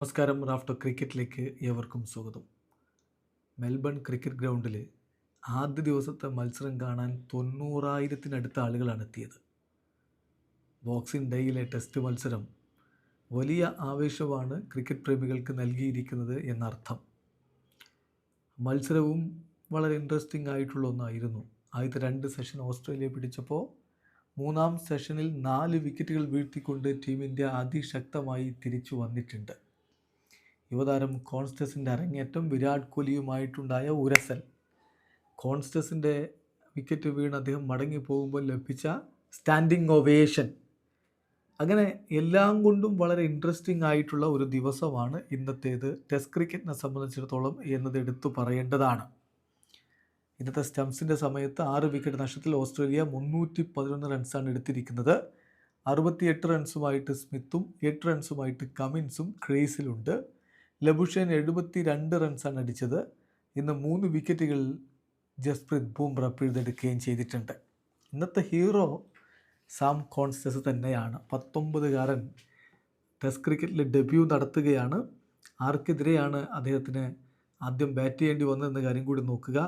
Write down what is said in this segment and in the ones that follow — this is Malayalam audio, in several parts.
നമസ്കാരം റാഫ്റ്റർ ക്രിക്കറ്റിലേക്ക് ഏവർക്കും സ്വാഗതം. മെൽബൺ ക്രിക്കറ്റ് ഗ്രൗണ്ടിൽ ആദ്യ ദിവസത്തെ മത്സരം കാണാൻ തൊണ്ണൂറായിരത്തിനടുത്ത ആളുകളാണ് എത്തിയത്. ബോക്സിംഗ് ഡേയിലെ ടെസ്റ്റ് മത്സരം വലിയ ആവേശമാണ് ക്രിക്കറ്റ് പ്രേമികൾക്ക് നൽകിയിരിക്കുന്നത് എന്നർത്ഥം. മത്സരവും വളരെ ഇൻട്രസ്റ്റിംഗ് ആയിട്ടുള്ള ഒന്നായിരുന്നു. ആദ്യത്തെ രണ്ട് സെഷൻ ഓസ്ട്രേലിയ പിടിച്ചപ്പോൾ മൂന്നാം സെഷനിൽ നാല് വിക്കറ്റുകൾ വീഴ്ത്തിക്കൊണ്ട് ടീം ഇന്ത്യ അതിശക്തമായി തിരിച്ചു വന്നിട്ടുണ്ട്. യുവതാരം കോൺസ്റ്റസിന്റെ അരങ്ങേറ്റം വിരാട് കോഹ്ലിയുമായിട്ടുണ്ടായ ഉരസൽ. കോൺസ്റ്റസിന്റെ വിക്കറ്റ് വീണ് അദ്ദേഹം മടങ്ങി പോകുമ്പോൾ ലഭിച്ച സ്റ്റാൻഡിങ് ഒവേഷൻ അങ്ങനെ എല്ലാം കൊണ്ടും വളരെ ഇൻട്രസ്റ്റിംഗ് ആയിട്ടുള്ള ഒരു ദിവസമാണ് ഇന്നത്തേത്. ടെസ്റ്റ് ക്രിക്കറ്റിനെ സംബന്ധിച്ചിടത്തോളം എന്നത് എടുത്തു പറയേണ്ടതാണ്. ഇന്നത്തെ സ്റ്റംസിന്റെ സമയത്ത് ആറ് വിക്കറ്റ് നഷ്ടത്തിൽ ഓസ്ട്രേലിയ മുന്നൂറ്റി പതിനൊന്ന് റൺസാണ് എടുത്തിരിക്കുന്നത്. അറുപത്തിയെട്ട് റൺസുമായിട്ട് സ്മിത്തും എട്ട് റൺസുമായിട്ട് കമിൻസും ക്രേസിലുണ്ട്. ലബുഷേൻ എഴുപത്തി രണ്ട് റൺസാണ് അടിച്ചത്. ഇന്ന് മൂന്ന് വിക്കറ്റുകൾ ജസ്പ്രീത് ബൂംറ പിഴുതെടുക്കുകയും ചെയ്തിട്ടുണ്ട്. ഇന്നത്തെ ഹീറോ സാം കോൺസ്റ്റസ് തന്നെയാണ്. പത്തൊമ്പതുകാരൻ ടെസ്റ്റ് ക്രിക്കറ്റിൽ ഡെബ്യൂ നടത്തുകയാണ്. ആർക്കെതിരെയാണ് അദ്ദേഹത്തിന് ആദ്യം ബാറ്റ് ചെയ്യേണ്ടി വന്നതെന്ന കാര്യം കൂടി നോക്കുക.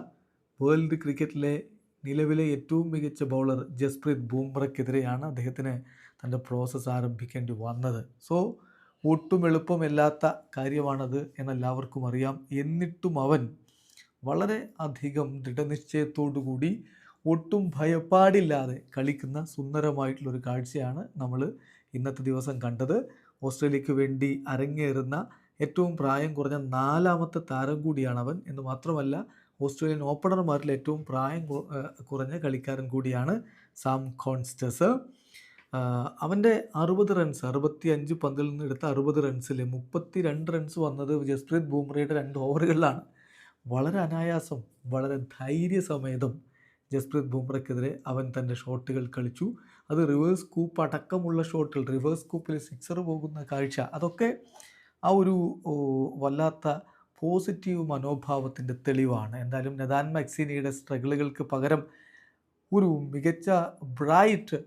വേൾഡ് ക്രിക്കറ്റിലെ നിലവിലെ ഏറ്റവും മികച്ച ബൗളർ ജസ്പ്രീത് ബൂംറയ്ക്കെതിരെയാണ് അദ്ദേഹത്തിന് തന്റെ പ്രോസസ്സ് ആരംഭിക്കേണ്ടി വന്നത്. സോ ഒട്ടും എളുപ്പമില്ലാത്ത കാര്യമാണത് എന്നെല്ലാവർക്കും അറിയാം. എന്നിട്ടും അവൻ വളരെ അധികം ദൃഢനിശ്ചയത്തോടു കൂടി ഒട്ടും ഭയപ്പാടില്ലാതെ കളിക്കുന്ന സുന്ദരമായിട്ടുള്ളൊരു കാഴ്ചയാണ് നമ്മൾ ഇന്നത്തെ ദിവസം കണ്ടത്. ഓസ്ട്രേലിയക്ക് വേണ്ടി അരങ്ങേറുന്ന ഏറ്റവും പ്രായം കുറഞ്ഞ നാലാമത്തെ താരം കൂടിയാണ് അവൻ. എന്ന് മാത്രമല്ല ഓസ്ട്രേലിയൻ ഓപ്പണർമാരിൽ ഏറ്റവും പ്രായം കുറഞ്ഞ കളിക്കാരൻ കൂടിയാണ് സാം കോൺസ്റ്റസ്. അവന്റെ അറുപത് റൺസ് അറുപത്തി അഞ്ച് പന്തിൽ നിന്ന് എടുത്ത അറുപത് റൺസിൽ മുപ്പത്തി രണ്ട് റൺസ് വന്നത് ജസ്പ്രീത് ബൂംറയുടെ രണ്ട് ഓവറുകളിലാണ്. വളരെ അനായാസം വളരെ ധൈര്യസമേതം ജസ്പ്രീത് ബുംറയ്ക്കെതിരെ അവൻ തന്റെ ഷോട്ടുകൾ കളിച്ചു. അത് റിവേഴ്സ് കൂപ്പ് അടക്കമുള്ള ഷോട്ടുകൾ റിവേഴ്സ് കൂപ്പിൽ സിക്സർ പോകുന്ന കാഴ്ച അതൊക്കെ ആ ഒരു വല്ലാത്ത പോസിറ്റീവ് മനോഭാവത്തിന്റെ തെളിവാണ്. എന്തായാലും നദാൻ മാക്സിനിയുടെ സ്ട്രഗിളുകൾക്ക് പകരം ഒരു മികച്ച ബ്രൈറ്റ്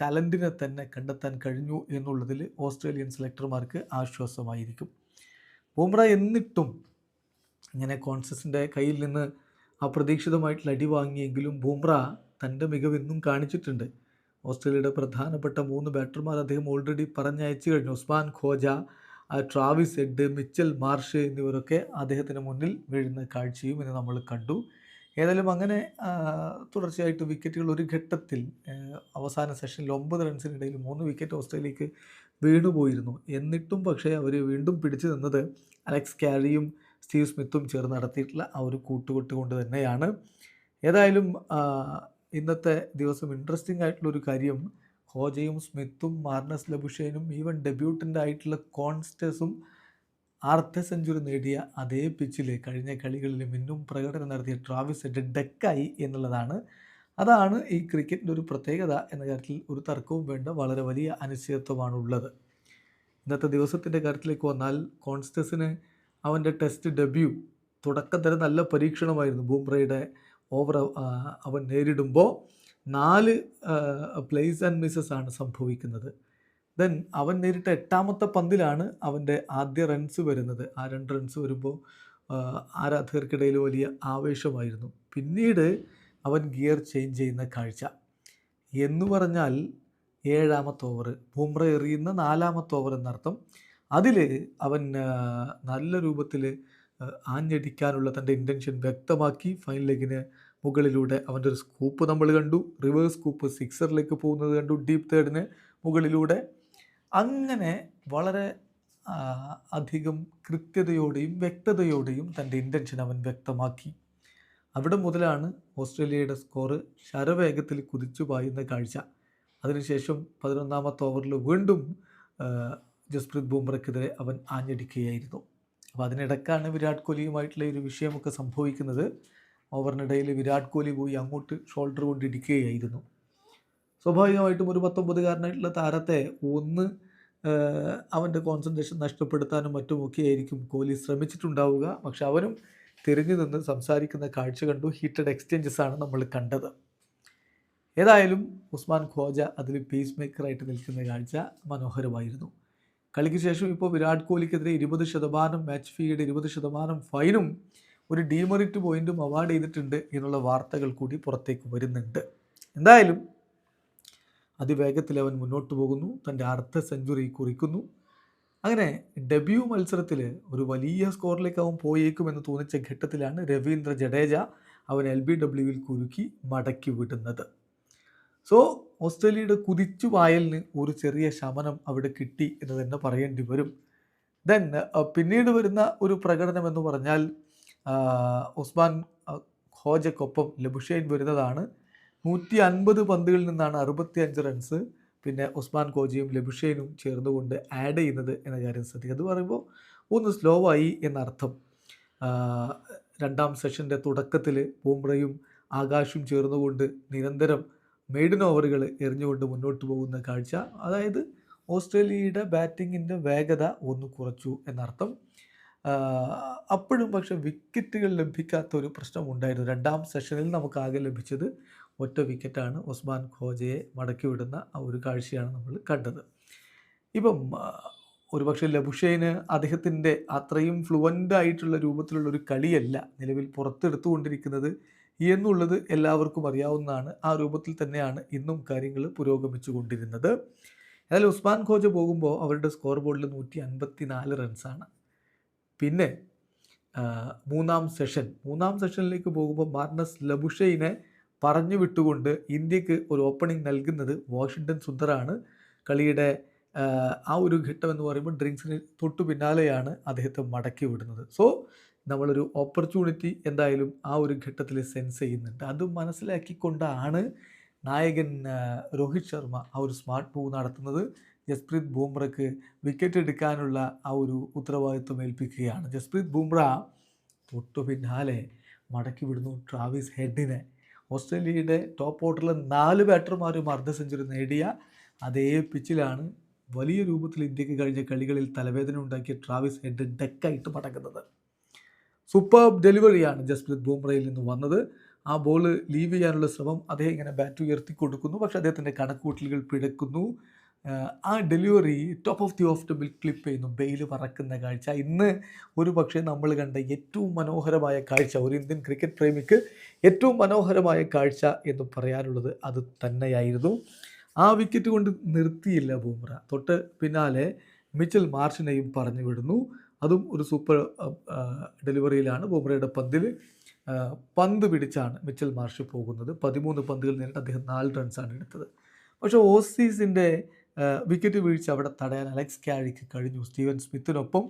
ടാലന്റിനെ തന്നെ കണ്ടെത്താൻ കഴിഞ്ഞു എന്നുള്ളതിൽ ഓസ്ട്രേലിയൻ സെലക്ടർമാർക്ക് ആശ്വാസമായിരിക്കും. ബുംറ എന്നിട്ടും ഇങ്ങനെ കോൺസസിന്റെ കയ്യിൽ നിന്ന് അപ്രതീക്ഷിതമായിട്ടുള്ള അടി വാങ്ങിയെങ്കിലും ബുംറ തന്റെ മികവ് എന്നും കാണിച്ചിട്ടുണ്ട്. ഓസ്ട്രേലിയയുടെ പ്രധാനപ്പെട്ട മൂന്ന് ബാറ്റർമാർ അദ്ദേഹം ഓൾറെഡി പറഞ്ഞയച്ചു കഴിഞ്ഞു. Usman Khawaja Travis Head Mitchell Marsh എന്നിവരൊക്കെ അദ്ദേഹത്തിന് മുന്നിൽ വീഴുന്ന കാഴ്ചയും ഇന്ന് നമ്മൾ കണ്ടു. ഏതായാലും അങ്ങനെ തുടർച്ചയായിട്ട് വിക്കറ്റുകൾ ഒരു ഘട്ടത്തിൽ അവസാന സെഷനിൽ ഒമ്പത് റൺസിനിടയിൽ മൂന്ന് വിക്കറ്റ് ഓസ്ട്രേലിയക്ക് വീണുപോയിരുന്നു. എന്നിട്ടും പക്ഷേ അവർ വീണ്ടും പിടിച്ചു നിന്നത് അലക്സ് ക്യാരിയും സ്റ്റീവ് സ്മിത്തും ചേർന്ന് നടത്തിയിട്ടുള്ള ആ ഒരു കൂട്ടുകൊട്ട് കൊണ്ട് തന്നെയാണ്. ഏതായാലും ഇന്നത്തെ ദിവസം ഇൻട്രസ്റ്റിംഗ് ആയിട്ടുള്ള ഒരു കാര്യം ഹോജയും സ്മിത്തും മാർണസ് ലബുഷേനും ഈവൻ ഡെബ്യൂട്ടന്റ് ആയിട്ടുള്ള കോൺസ്റ്റസും അർദ്ധ സെഞ്ചുറി നേടിയ അതേ പിച്ചിൽ കഴിഞ്ഞ കളികളിൽ മിന്നും പ്രകടനം നടത്തിയ ട്രാവിസ് ഹെഡ് ഡെക്കായി എന്നുള്ളതാണ്. അതാണ് ഈ ക്രിക്കറ്റിന്റെ ഒരു പ്രത്യേകത എന്ന കാര്യത്തിൽ ഒരു തർക്കവും വേണ്ട വളരെ വലിയ അനിശ്ചിതത്വമാണ് ഉള്ളത് ഇന്നത്തെ ദിവസത്തിന്റെ കാര്യത്തിലേക്ക് വന്നാൽ കോൺസ്റ്റസിന് അവന്റെ ടെസ്റ്റ് ഡെബ്യൂ തുടക്കം തന്നെ നല്ല പരീക്ഷണമായിരുന്നു. ബൂംറയുടെ ഓവർ അവൻ നേരിടുമ്പോൾ നാല് പ്ലേസ് ആൻഡ് മിസ്സസ് ആണ് സംഭവിക്കുന്നത്. ദെൻ അവൻ നേരിട്ട എട്ടാമത്തെ പന്തിലാണ് അവന്റെ ആദ്യ റൺസ് വരുന്നത്. ആ രണ്ട് റൺസ് വരുമ്പോൾ ആരാധകർക്കിടയിൽ വലിയ ആവേശമായിരുന്നു. പിന്നീട് അവൻ ഗിയർ ചേഞ്ച് ചെയ്യുന്ന കാഴ്ച. എന്ന് പറഞ്ഞാൽ ഏഴാമത്തെ ഓവർ ബുംറ എറിയുന്ന നാലാമത്തെ ഓവർ എന്നർത്ഥം. അതിൽ അവൻ നല്ല രൂപത്തിൽ ആഞ്ഞടിക്കാനുള്ള തന്റെ ഇന്റൻഷൻ വ്യക്തമാക്കി. ഫൈൻ ലെഗിന് മുകളിലൂടെ അവന്റെ ഒരു സ്കൂപ്പ് നമ്മൾ കണ്ടു. റിവേഴ്സ് സ്കൂപ്പ് സിക്സറിലേക്ക് പോകുന്നത് കണ്ടു. ഡീപ് തേർഡിന് മുകളിലൂടെ അങ്ങനെ വളരെ അധികം കൃത്യതയോടെയും വ്യക്തതയോടെയും തന്റെ ഇന്റൻഷൻ അവൻ വ്യക്തമാക്കി. അവിടെ മുതലാണ് ഓസ്ട്രേലിയയുടെ സ്കോറ് ശരവേഗത്തിൽ കുതിച്ചു പായുന്ന കാഴ്ച. അതിനുശേഷം പതിനൊന്നാമത്തെ ഓവറിൽ വീണ്ടും ജസ്പ്രീത് ബുംറയ്ക്കെതിരെ അവൻ ആഞ്ഞടിക്കുകയായിരുന്നു. അപ്പോൾ അതിനിടക്കാണ് വിരാട് കോഹ്ലിയുമായിട്ടുള്ള ഒരു വിഷയമൊക്കെ സംഭവിക്കുന്നത്. ഓവറിനിടയിൽ വിരാട് കോഹ്ലി പോയി അങ്ങോട്ട് ഷോൾഡർ കൊണ്ടിടിക്കുകയായിരുന്നു. സ്വാഭാവികമായിട്ടും ഒരു പത്തൊമ്പതുകാരനായിട്ടുള്ള താരത്തെ ഒന്ന് അവന്റെ കോൺസെൻട്രേഷൻ നഷ്ടപ്പെടുത്താനും മറ്റുമൊക്കെ ആയിരിക്കും കോഹ്ലി ശ്രമിച്ചിട്ടുണ്ടാവുക. പക്ഷെ അവനും തിരിഞ്ഞു നിന്ന് സംസാരിക്കുന്ന കാഴ്ച കണ്ടു. ഹീറ്റഡ് എക്സ്ചേഞ്ചസ് ആണ് നമ്മൾ കണ്ടത്. ഏതായാലും ഉസ്മാൻ ഖോജ അതിൽ പേസ് മേക്കറായിട്ട് നിൽക്കുന്ന കാഴ്ച മനോഹരമായിരുന്നു. കളിക്ക് ശേഷം ഇപ്പോൾ വിരാട് കോഹ്ലിക്കെതിരെ ഇരുപത് ശതമാനം മാച്ച് ഫീയുടെ ഇരുപത് ശതമാനം ഫൈനും ഒരു ഡീമെറിറ്റ് പോയിന്റും അവാർഡ് ചെയ്തിട്ടുണ്ട് എന്നുള്ള വാർത്തകൾ കൂടി പുറത്തേക്ക് വരുന്നുണ്ട്. എന്തായാലും അതിവേഗത്തിൽ അവൻ മുന്നോട്ട് പോകുന്നു. തന്റെ അർദ്ധ സെഞ്ചുറി കുറിക്കുന്നു. അങ്ങനെ ഡെബ്യൂ മത്സരത്തിൽ ഒരു വലിയ സ്കോറിലേക്ക് അവൻ പോയേക്കുമെന്ന് തോന്നിച്ച ഘട്ടത്തിലാണ് രവീന്ദ്ര ജഡേജ അവൻ എൽ ബി ഡബ്ല്യുവിൽ കുരുക്കി മടക്കി വിടുന്നത്. സോ ഓസ്ട്രേലിയയുടെ കുതിച്ചു വായലിന് ഒരു ചെറിയ ശമനം അവിടെ കിട്ടി എന്ന് തന്നെ പറയേണ്ടി വരും. ദെൻ പിന്നീട് വരുന്ന ഒരു പ്രകടനം എന്ന് പറഞ്ഞാൽ ഉസ്മാൻ ഖോജക്കൊപ്പം ലബുഷൈൻ വരുന്നതാണ്. നൂറ്റി അൻപത് പന്തുകളിൽ നിന്നാണ് അറുപത്തി അഞ്ച് റൺസ്. പിന്നെ ഉസ്മാൻ കോജിയും ലബുഷൈനും ചേർന്നുകൊണ്ട് ആഡ് ചെയ്യുന്നത് എന്ന കാര്യം ശ്രദ്ധിക്കുക. അത് പറയുമ്പോൾ ഒന്ന് സ്ലോ ആയി എന്നർത്ഥം. രണ്ടാം സെഷന്റെ തുടക്കത്തിൽ ബൂംറയും ആകാശും ചേർന്നുകൊണ്ട് നിരന്തരം മെയ്ഡൻ ഓവറുകൾ എറിഞ്ഞുകൊണ്ട് മുന്നോട്ട് പോകുന്ന കാഴ്ച. അതായത് ഓസ്ട്രേലിയയുടെ ബാറ്റിങ്ങിന്റെ വേഗത ഒന്ന് കുറച്ചു എന്നർത്ഥം. അപ്പോഴും പക്ഷെ വിക്കറ്റുകൾ ലഭിക്കാത്ത ഒരു പ്രശ്നമുണ്ടായിരുന്നു രണ്ടാം സെഷനിൽ നമുക്ക് ആകെ ലഭിച്ചത് ഒറ്റ വിക്കറ്റാണ് ഉസ്മാൻ ഖോജയെ മടക്കി വിടുന്ന ആ ഒരു കാഴ്ചയാണ് നമ്മൾ കണ്ടത്. ഇപ്പം ഒരുപക്ഷെ ലബുഷേന് അദ്ദേഹത്തിന്റെ അത്രയും ഫ്ലുവന്റ് ആയിട്ടുള്ള രൂപത്തിലുള്ള ഒരു കളിയല്ല നിലവിൽ പുറത്തെടുത്തുകൊണ്ടിരിക്കുന്നത് എന്നുള്ളത് എല്ലാവർക്കും അറിയാവുന്നതാണ്. ആ രൂപത്തിൽ തന്നെയാണ് ഇന്നും കാര്യങ്ങൾ പുരോഗമിച്ചു കൊണ്ടിരുന്നത് എന്നാൽ ഉസ്മാൻ ഖോജ പോകുമ്പോൾ അവരുടെ സ്കോർ ബോർഡിൽ നൂറ്റി അൻപത്തി നാല് റൺസാണ് പിന്നെ മൂന്നാം സെഷൻ മൂന്നാം സെഷനിലേക്ക് പോകുമ്പോൾ മാർണസ് ലബുഷൈനെ പറഞ്ഞു വിട്ടുകൊണ്ട് ഇന്ത്യയ്ക്ക് ഒരു ഓപ്പണിംഗ് നൽകുന്നത് വാഷിങ്ടൺ സുന്ദറാണ്. കളിയുടെ ആ, ഒരു ഘട്ടം എന്ന് പറയുമ്പോൾ ഡ്രിങ്ക്സിന് തൊട്ടു പിന്നാലെയാണ് അദ്ദേഹത്തെ മടക്കി വിടുന്നത്. സോ നമ്മളൊരു ഓപ്പർച്യൂണിറ്റി എന്തായാലും ആ ഒരു ഘട്ടത്തിൽ സെൻസ് ചെയ്യുന്നുണ്ട്. അത് മനസ്സിലാക്കിക്കൊണ്ടാണ് നായകൻ രോഹിത് ശർമ്മ ആ ഒരു സ്മാർട്ട് മൂവ് നടത്തുന്നത്. ജസ്പ്രീത് ബൂംറയ്ക്ക് വിക്കറ്റ് എടുക്കാനുള്ള ആ ഒരു ഉത്തരവാദിത്വം ഏൽപ്പിക്കുകയാണ്. ജസ്പ്രീത് ബൂംറ തൊട്ടു പിന്നാലെ മടക്കി വിടുന്നു ട്രാവിസ് ഹെഡിനെ. ഓസ്ട്രേലിയയുടെ ടോപ്പ് ഓർഡറിലെ നാല് ബാറ്റർമാരും അർദ്ധ സെഞ്ചുറി നേടിയ അതേ പിച്ചിലാണ് വലിയ രൂപത്തിൽ ഇന്ത്യയ്ക്ക് കഴിഞ്ഞ കളികളിൽ തലവേദന ഉണ്ടാക്കിയ ട്രാവിസ് ഹെഡ് ഡെക്കായിട്ട് മടങ്ങുന്നത്. സൂപ്പർ ഡെലിവറിയാണ് ജസ്പ്രീത് ബുംറയിൽ നിന്ന് വന്നത്. ആ ബോൾ ലീവ് ചെയ്യാനുള്ള ശ്രമം അദ്ദേഹം ഇങ്ങനെ ബാറ്റ് ഉയർത്തി കൊടുക്കുന്നു. പക്ഷേ അദ്ദേഹത്തിന്റെ കണക്കൂട്ടലുകൾ പിഴക്കുന്നു. ആ delivery top of the off table clip ചെയ്യുന്നു. ബെയിൽ പറക്കുന്ന കാഴ്ച. ഇന്ന് ഒരു പക്ഷേ നമ്മൾ കണ്ട ഏറ്റവും മനോഹരമായ കാഴ്ച ഒരു ഇന്ത്യൻ ക്രിക്കറ്റ് പ്രേമിക്ക് ഏറ്റവും മനോഹരമായ കാഴ്ച എന്ന് പറയാനുള്ളത് അത് തന്നെയായിരുന്നു. ആ വിക്കറ്റ് കൊണ്ട് നിർത്തിയില്ല ബൂമ്ര തൊട്ട് പിന്നാലെ മിച്ചൽ മാർഷിനെയും പറഞ്ഞു വിടുന്നു. അതും ഒരു സൂപ്പർ ഡെലിവറിയിലാണ് ബൂമ്രയുടെ പന്തിൽ പന്ത് പിടിച്ചാണ് മിച്ചൽ മാർഷ് പോകുന്നത്. പതിമൂന്ന് പന്തുകൾ നേരിട്ട് അദ്ദേഹം നാല് റൺസാണ് എടുത്തത്. പക്ഷേ ഓസീസിന്റെ വിക്കറ്റ് വീഴ്ച അവിടെ തടയാൻ അലക്സ് കാഴിക്ക് കഴിഞ്ഞു. സ്റ്റീവൻ സ്മിത്തിനൊപ്പം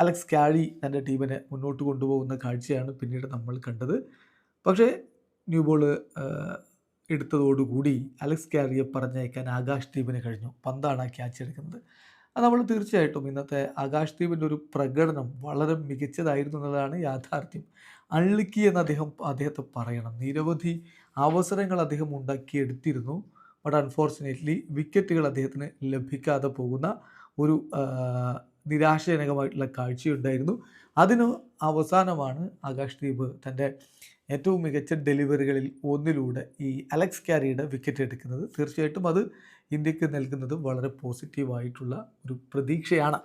അലക്സ് കാഴി തന്റെ ടീമിനെ മുന്നോട്ട് കൊണ്ടുപോകുന്ന കാഴ്ചയാണ് പിന്നീട് നമ്മൾ കണ്ടത്. പക്ഷേ ന്യൂ ബോൾ എടുത്തതോടുകൂടി അലക്സ് കാരിയെ പറഞ്ഞയക്കാൻ ആകാശ് ദ്വീപിന് കഴിഞ്ഞു. പന്താണ് ആ ക്യാച്ച് എടുക്കുന്നത്. അത് നമ്മൾ തീർച്ചയായിട്ടും ഇന്നത്തെ ആകാശ് ദ്വീപിന്റെ ഒരു പ്രകടനം വളരെ മികച്ചതായിരുന്നു എന്നതാണ് യാഥാർത്ഥ്യം. അള്ളിക്കി എന്ന് അദ്ദേഹം അദ്ദേഹത്തെ പറയണം. നിരവധി അവസരങ്ങൾ അദ്ദേഹം ഉണ്ടാക്കിയെടുത്തിരുന്നു. ബട്ട് അൺഫോർച്ചുനേറ്റ്ലി വിക്കറ്റുകൾ അദ്ദേഹത്തിന് ലഭിക്കാതെ പോകുന്ന ഒരു നിരാശജനകമായിട്ടുള്ള കാഴ്ചയുണ്ടായിരുന്നു. അതിന് അവസാനമാണ് ആകാശ് ദീപ് തന്റെ ഏറ്റവും മികച്ച ഡെലിവറികളിൽ ഒന്നിലൂടെ ഈ അലക്സ് ക്യാരിയുടെ വിക്കറ്റ് എടുക്കുന്നത്. തീർച്ചയായിട്ടും അത് ഇന്ത്യയ്ക്ക് നൽകുന്നത് വളരെ പോസിറ്റീവായിട്ടുള്ള ഒരു പ്രതീക്ഷയാണ്.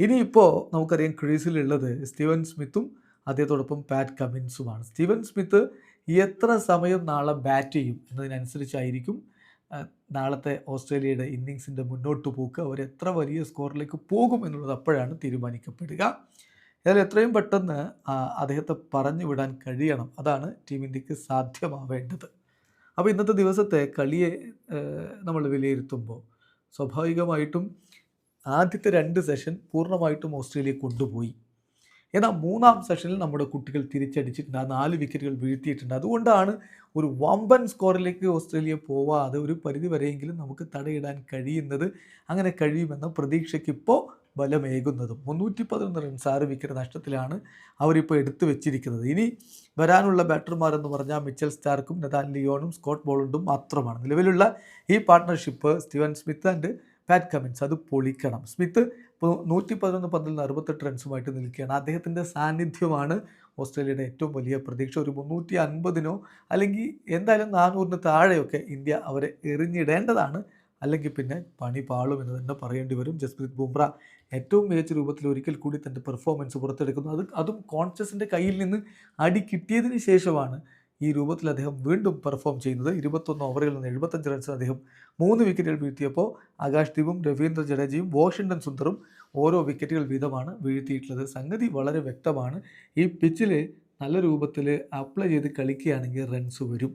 ഇനിയിപ്പോൾ നമുക്കറിയാം ക്രീസിലുള്ളത് സ്റ്റീവൻ സ്മിത്തും അദ്ദേഹത്തോടൊപ്പം പാറ്റ് കമിൻസുമാണ് സ്റ്റീവൻ സ്മിത്ത് എത്ര സമയം നാളെ ബാറ്റ് ചെയ്യും എന്നതിനനുസരിച്ചായിരിക്കും നാളത്തെ ഓസ്ട്രേലിയയുടെ ഇന്നിങ്സിന്റെ മുന്നോട്ട് പോക്ക് അവർ എത്ര വലിയ സ്കോറിലേക്ക് പോകും എന്നുള്ളത് അപ്പോഴാണ് തീരുമാനിക്കപ്പെടുക. ഏതായാലും എത്രയും പെട്ടെന്ന് അദ്ദേഹത്തെ പറഞ്ഞു വിടാൻ കഴിയണം. അതാണ് ടീം ഇന്ത്യയ്ക്ക് സാധ്യമാവേണ്ടത്. അപ്പോൾ ഇന്നത്തെ ദിവസത്തെ കളിയെ നമ്മൾ വിലയിരുത്തുമ്പോൾ സ്വാഭാവികമായിട്ടും ആദ്യത്തെ രണ്ട് സെഷൻ പൂർണമായിട്ടും ഓസ്ട്രേലിയ കൊണ്ടുപോയി. എന്നാൽ മൂന്നാം സെഷനിൽ നമ്മുടെ കുട്ടികൾ തിരിച്ചടിച്ചിട്ടുണ്ട്. ആ നാല് വിക്കറ്റുകൾ വീഴ്ത്തിയിട്ടുണ്ട്. അതുകൊണ്ടാണ് ഒരു വമ്പൻ സ്കോറിലേക്ക് ഓസ്ട്രേലിയ പോവാതെ ഒരു പരിധി വരെയെങ്കിലും നമുക്ക് തടയിടാൻ കഴിയുന്നത്. അങ്ങനെ കഴിയുമെന്ന പ്രതീക്ഷയ്ക്ക് ഇപ്പോൾ ബലമേകുന്നതും. മുന്നൂറ്റി പതിനൊന്ന് റൺസ് ആറ് വിക്കറ്റ് നഷ്ടത്തിലാണ് അവരിപ്പോൾ എടുത്തു വെച്ചിരിക്കുന്നത്. ഇനി വരാനുള്ള ബാറ്റർമാരെന്ന് പറഞ്ഞാൽ മിച്ചൽ സ്റ്റാർക്കും നദാൻ ലിയോണും സ്കോട്ട് ബോളുണ്ടും മാത്രമാണ്. നിലവിലുള്ള ഈ partnership Steven Smith and Pat Cummins അത് പൊളിക്കണം. സ്മിത്ത് ഇപ്പോൾ നൂറ്റി പതിനൊന്ന് പന്തിൽ അറുപത്തെട്ട് റൺസുമായിട്ട് നിൽക്കുകയാണ്. അദ്ദേഹത്തിന്റെ സാന്നിധ്യമാണ് ഓസ്ട്രേലിയയുടെ ഏറ്റവും വലിയ പ്രതീക്ഷ. ഒരു മുന്നൂറ്റി അൻപതിനോ അല്ലെങ്കിൽ എന്തായാലും നാനൂറിന് താഴെയൊക്കെ ഇന്ത്യ അവരെ എറിഞ്ഞിടേണ്ടതാണ്. അല്ലെങ്കിൽ പിന്നെ പണി പാളും എന്ന് തന്നെ പറയേണ്ടി വരും ജസ്പ്രീത് ബുംറ. ഏറ്റവും മികച്ച രൂപത്തിൽ ഒരിക്കൽ കൂടി തന്റെ പെർഫോമൻസ് പുറത്തെടുക്കുന്നു. അത് അതും കോൺഷ്യസിന്റെ കയ്യിൽ നിന്ന് അടി കിട്ടിയതിന് ശേഷമാണ് ഈ രൂപത്തിൽ അദ്ദേഹം വീണ്ടും പെർഫോം ചെയ്യുന്നത് ഇരുപത്തൊന്ന് ഓവറിൽ നിന്ന് എഴുപത്തഞ്ച് റൺസിന് അദ്ദേഹം മൂന്ന് വിക്കറ്റുകൾ വീഴ്ത്തിയപ്പോൾ ആകാശ് ദീപും രവീന്ദ്ര ജഡേജയും വാഷിംഗ്ടൺ സുന്ദറും ഓരോ വിക്കറ്റുകൾ വീതമാണ് വീഴ്ത്തിയിട്ടുള്ളത്. സംഗതി വളരെ വ്യക്തമാണ്. ഈ പിച്ചിൽ നല്ല രൂപത്തിൽ അപ്ലൈ ചെയ്ത് കളിക്കുകയാണെങ്കിൽ റൺസ് വരും.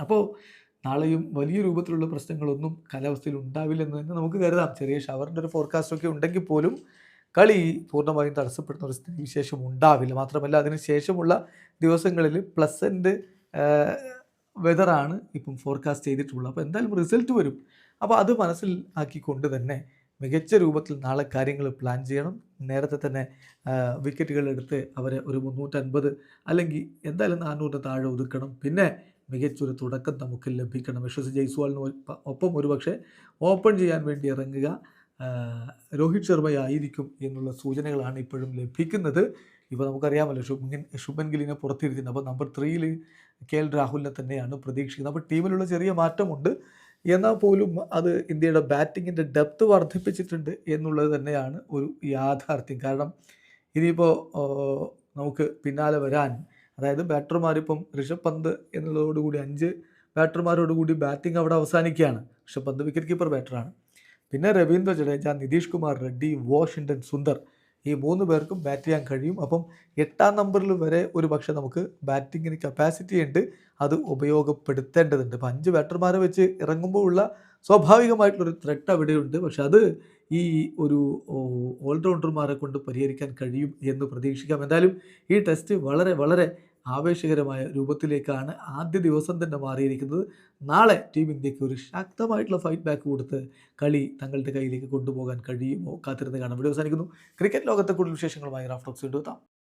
അപ്പോൾ നാളെയും വലിയ രൂപത്തിലുള്ള പ്രശ്നങ്ങളൊന്നും കാലാവസ്ഥയിൽ ഉണ്ടാവില്ലെന്ന് തന്നെ നമുക്ക് കരുതാം. ചെറിയ ഷവറിന്റെ ഒരു ഫോർകാസ്റ്റൊക്കെ ഉണ്ടെങ്കിൽ പോലും കളി പൂർണമായും തടസ്സപ്പെടുന്ന ഒരു സ്ഥിതിവിശേഷം ഉണ്ടാവില്ല. മാത്രമല്ല അതിന് ശേഷമുള്ള ദിവസങ്ങളിൽ പ്ലസന്റ് വെതറാണ് ഇപ്പം ഫോർകാസ്റ്റ് ചെയ്തിട്ടുള്ളത്. അപ്പോൾ എന്തായാലും റിസൾട്ട് വരും. അപ്പോൾ അത് മനസ്സിൽ ആക്കിക്കൊണ്ട് തന്നെ മികച്ച രൂപത്തിൽ നാളെ കാര്യങ്ങൾ പ്ലാൻ ചെയ്യണം. നേരത്തെ തന്നെ വിക്കറ്റുകൾ എടുത്ത് അവരെ ഒരു മുന്നൂറ്റൻപത് അല്ലെങ്കിൽ എന്തായാലും നാനൂറിന് താഴെ ഒതുക്കണം. പിന്നെ മികച്ചൊരു തുടക്കം നമുക്ക് ലഭിക്കണം. യശസ്വി ജയ്സ്വാളിന് ഒപ്പം ഒരുപക്ഷെ ഓപ്പൺ ചെയ്യാൻ വേണ്ടി ഇറങ്ങുക. രോഹിത് ശർമ്മയായിരിക്കും എന്നുള്ള സൂചനകളാണ് ഇപ്പോഴും ലഭിക്കുന്നത്. ഇപ്പോൾ നമുക്കറിയാമല്ലോ ശുഭൻ ശുഭൻ ഗില്ലിനെ പുറത്തിരുത്തുന്നത് അപ്പോൾ നമ്പർ ത്രീയിൽ കെ എൽ രാഹുലിനെ തന്നെയാണ് പ്രതീക്ഷിക്കുന്നത്. അപ്പോൾ ടീമിലുള്ള ചെറിയ മാറ്റമുണ്ട്. എന്നാൽ പോലും അത് ഇന്ത്യയുടെ ബാറ്റിങ്ങിന്റെ ഡെപ്ത് വർദ്ധിപ്പിച്ചിട്ടുണ്ട് എന്നുള്ളത് തന്നെയാണ് ഒരു യാഥാർത്ഥ്യം. കാരണം ഇനിയിപ്പോൾ നമുക്ക് പിന്നാലെ വരാൻ അതായത് ബാറ്റർമാരിപ്പം ഋഷഭ് പന്ത് എന്നുള്ളതോടുകൂടി അഞ്ച് ബാറ്റർമാരോടുകൂടി ബാറ്റിംഗ് അവിടെ അവസാനിക്കുകയാണ്. ഋഷഭ് പന്ത് വിക്കറ്റ് കീപ്പർ ബാറ്ററാണ് പിന്നെ രവീന്ദ്ര ജഡേജ നിതീഷ് കുമാർ റെഡ്ഡി വാഷിംഗ്ടൺ സുന്ദർ ഈ മൂന്ന് പേർക്കും ബാറ്റ് ചെയ്യാൻ കഴിയും. അപ്പം എട്ടാം നമ്പറിൽ വരെ ഒരു പക്ഷേ നമുക്ക് ബാറ്റിങ്ങിന് കപ്പാസിറ്റി ഉണ്ട്. അത് ഉപയോഗപ്പെടുത്തേണ്ടതുണ്ട്. അപ്പം അഞ്ച് ബാറ്റർമാരെ വെച്ച് ഇറങ്ങുമ്പോൾ ഉള്ള സ്വാഭാവികമായിട്ടുള്ളൊരു ത്രെട്ട് അവിടെയുണ്ട്. പക്ഷെ അത് ഈ ഒരു ഓൾറൗണ്ടർമാരെ കൊണ്ട് പരിഹരിക്കാൻ കഴിയും എന്ന് പ്രതീക്ഷിക്കാം. എന്തായാലും ഈ ടെസ്റ്റ് വളരെ വളരെ ആവേശകരമായ രൂപത്തിലേക്കാണ് ആദ്യ ദിവസം തന്നെ മാറിയിരിക്കുന്നത്. നാളെ ടീം ഇന്ത്യയ്ക്ക് ഒരു ശക്തമായിട്ടുള്ള ഫൈറ്റ് ബാക്ക് കൊടുത്ത് കളി തങ്ങളുടെ കയ്യിലേക്ക് കൊണ്ടുപോകാൻ കഴിയുമോ കാത്തിരുന്ന് കാണാം. ഇവിടെ അവസാനിക്കുന്നു. ക്രിക്കറ്റ് ലോകത്തെ കൂടുതൽ വിശേഷങ്ങളുമായി റാഫ്റ്റോക്സ് വീണ്ടും